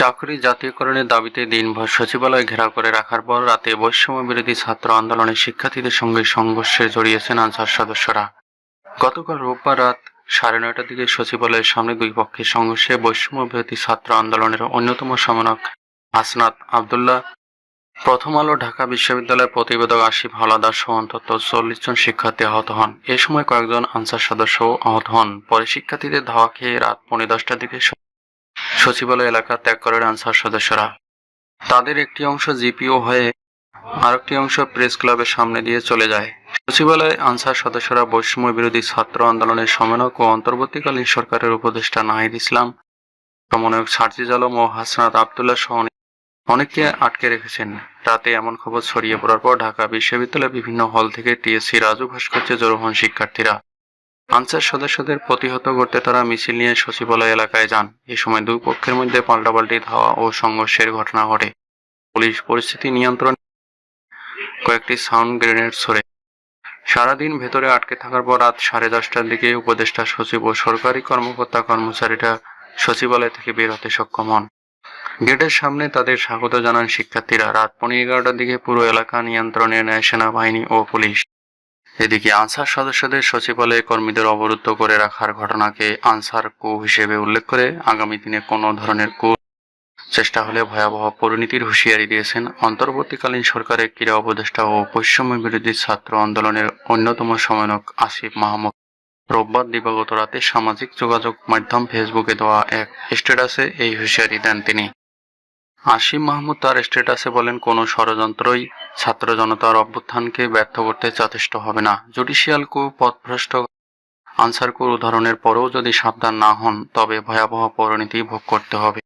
চাকরি জাতীয়করণের দাবিতে দিনভর সচিবালয় ঘেরাও করে রাখার পর রাতে বৈষম্য বিরোধী ছাত্র আন্দোলনের শিক্ষার্থীদের সঙ্গে সংঘর্ষে জড়িয়েছেন আনসার সদস্যরা। গতকাল রোববার রাত সাড়ে নয়টার দিকে সচিবালয়ের সামনে দুই পক্ষের সংঘর্ষে বৈষম্য বিরোধী ছাত্র আন্দোলনের অন্যতম সমন্বয়ক হাসনাত আবদুল্লাহ, প্রথম আলো ঢাকা বিশ্ববিদ্যালয়ের প্রতিবেদক আসিফ হাওলাদার সহ অন্তত চল্লিশ জন শিক্ষার্থী আহত হন। এ সময় কয়েকজন আনসার সদস্য আহত হন। পরে শিক্ষার্থীদের ধাওয়া খেয়ে রাত পৌনে দশটার দিকে সচিবালয় এলাকা ত্যাগ করেন আনসার সদস্যরা। তাদের একটি অংশ জিপিও হয়ে আরেকটি অংশ প্রেস ক্লাবের সামনে দিয়ে চলে যায়। সচিবালয়ে আনসার সদস্যরা বৈষম্য বিরোধী ছাত্র আন্দোলনের সমন্বয়ক ও অন্তর্বর্তীকালীন সরকারের উপদেষ্টা নাহিদ ইসলাম, সমন্বয়ক সার্জিজ আলম ও হাসনাত আবদুল্লাহ সহ অনেককে আটকে রেখেছেন। রাতে এমন খবর ছড়িয়ে পড়ার পর ঢাকা বিশ্ববিদ্যালয়ের বিভিন্ন হল থেকে টিএসসি রাজু ভাস্কর্যে জড়ো হন শিক্ষার্থীরা আনসার সদস্যদের প্রতিহত করতে তারা মিছিল নিয়ে সচিবালয় এলাকায় যান। এ সময় দুই পক্ষের মধ্যে পাল্টাপাল্টি ধাওয়া ও সংঘর্ষের ঘটনা ঘটে। পুলিশ পরিস্থিতি নিয়ন্ত্রণ কয়েকটি সাউন্ড গ্রেনেড ছড়ে। সারাদিন ভেতরে আটকে থাকার পর রাত সাড়ে দশটার দিকে উপদেষ্টা সচিব ও সরকারি কর্মকর্তা কর্মচারীরা সচিবালয় থেকে বের হতে সক্ষম হন। গেটের সামনে তাদের স্বাগত জানান শিক্ষার্থীরা। রাত পনেরো এগারোটার দিকে পুরো এলাকা নিয়ন্ত্রণে নেয় সেনাবাহিনী ও পুলিশ। এদিকে আনসার সদস্যদের সচিবালয়ে কর্মীদের অবরুদ্ধ করে রাখার ঘটনাকে আনসার কু হিসেবে উল্লেখ করে আগামী দিনে কোনো ধরনের কু চেষ্টা হলে ভয়াবহ পরিণতির হুঁশিয়ারি দিয়েছেন অন্তর্বর্তীকালীন সরকারের ক্রীড়া উপদেষ্টা ও বৈষম্য বিরোধী ছাত্র আন্দোলনের অন্যতম সমন্বয়ক আসিফ মাহমুদ। রোববার দিবাগত রাতে সামাজিক যোগাযোগ মাধ্যম ফেসবুকে দেওয়া এক স্ট্যাটাসে এই হুঁশিয়ারি দেন তিনি। আসিফ মাহমুদ তার স্ট্যাটাসে বলেন, কোনো ষড়যন্ত্রই ছাত্র জনতার অভ্যুত্থানকে ব্যর্থ করতে যথেষ্ট হবে না। জুডিশিয়াল কু পথভ্রষ্ট আনসার কুর উদাহরণের পরেও যদি সাবধান না হন, তবে ভয়াবহ পরিণতি ভোগ করতে হবে।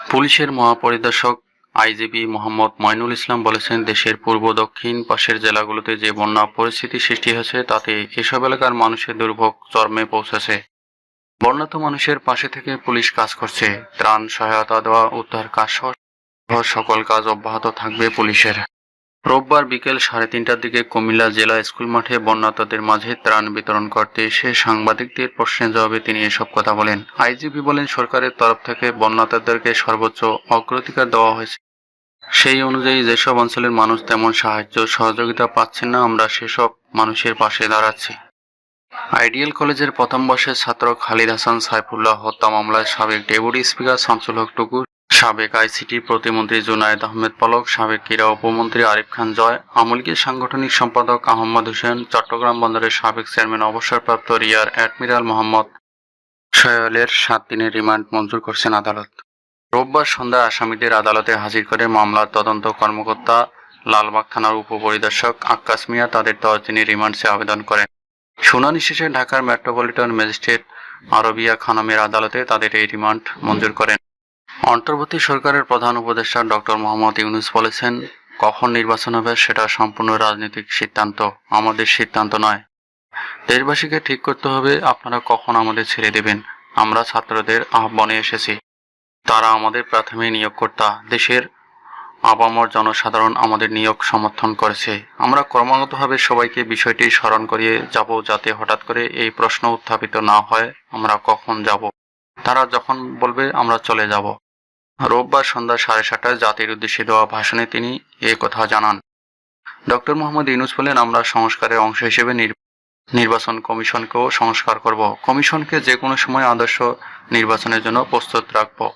পুলিশের মহাপরিদর্শক আইজিপি মোহাম্মদ ময়নুল ইসলাম বলেছেন, দেশের পূর্ব, দক্ষিণ পাশের জেলাগুলোতে যে বন্যা পরিস্থিতি সৃষ্টি হয়েছে, তাতে এসব এলাকার মানুষের দুর্ভোগ চরমে পৌঁছেছে। বন্যাত মানুষের পাশে থেকে পুলিশ কাজ করছে। ত্রাণ সহায়তা দেওয়া, উদ্ধার কাজ সহ সকল কাজ অব্যাহত থাকবে পুলিশের। রোববার বিকেল সাড়ে তিনটার দিকে কুমিল্লা জেলা স্কুল মাঠে বন্যাতদের মাঝে ত্রাণ বিতরণ করতে এসে সাংবাদিকদের প্রশ্নের জবাবে তিনি এসব কথা বলেন। আইজিপি বলেন, সরকারের তরফ থেকে বন্যাতদেরকে সর্বোচ্চ অগ্রাধিকার দেওয়া হয়েছে। সেই অনুযায়ী যেসব অঞ্চলের মানুষ তেমন সাহায্য সহযোগিতা পাচ্ছেন না, আমরা সেসব মানুষের পাশে দাঁড়াচ্ছি। আইডিয়াল কলেজের প্রথম বর্ষের ছাত্র খালিদ হাসান সাইফুল্লাহ হত্যা মামলায় সাবেক ডেপুটি স্পিকার শামসুল হক টুকু সাবেক আইসিটি প্রতিমন্ত্রী জুনায়েদ আহমেদ পলক, সাবেক ক্রীড়া উপমন্ত্রী আরিফ খান জয় আমলকির সাংগঠনিক সম্পাদক আহমদ হোসেন, চট্টগ্রাম বন্দরের সাবেক চেয়ারম্যান অবসরপ্রাপ্ত রিয়ার অ্যাডমিরাল মোহাম্মদ সয়ালের সাত দিনের রিমান্ড মঞ্জুর করছেন আদালত। রোববার সন্ধ্যায় আসামিদের আদালতে হাজির করে মামলার তদন্ত কর্মকর্তা লালবাগ থানার উপপরিদর্শক আক্কাস মিয়া তাদের দশ দিনের রিমান্ড চেয়ে আবেদন করেন। শুনানি শেষে ঢাকার মেট্রোপলিটন ম্যাজিস্ট্রেট আরবিয়া খানমের আদালতে তাদের এই রিমান্ড মঞ্জুর করেন। অন্তর্বর্তী সরকারের প্রধান উপদেষ্টা ডক্টর মোহাম্মদ ইউনুস বলেছেন, কখন নির্বাচন হবে সেটা সম্পূর্ণ রাজনৈতিক সিদ্ধান্ত, আমাদের সিদ্ধান্ত নয়। দেশবাসীকে ঠিক করতে হবে, আপনারা কখন আমাদের ছেড়ে দেবেন। আমরা ছাত্রদের আহ্বানে এসেছি। তারা আমাদের প্রাথমিক নিয়োগকর্তা। দেশের আপামর জনসাধারণ আমাদের নিয়োগ সমর্থন করেছে। আমরা ক্রমাগতভাবে সবাইকে বিষয়টি স্মরণ করিয়ে যাব যাতে হঠাৎ করে এই প্রশ্ন উত্থাপিত না হয়, আমরা কখন যাব। তারা যখন বলবে, আমরা চলে যাব। রোববার সন্ধ্যা সাড়ে সাতটায় জাতির উদ্দেশ্যে দেওয়া ভাষণে তিনি এ কথা জানান। ডক্টর মোহাম্মদ ইউনুস বলেন, আমরা সংস্কারের অংশ হিসেবে নির- নির্বাচন কমিশনকেও সংস্কার করব। কমিশনকে যে কোনো সময় আদর্শ নির্বাচনের জন্য প্রস্তুত রাখব।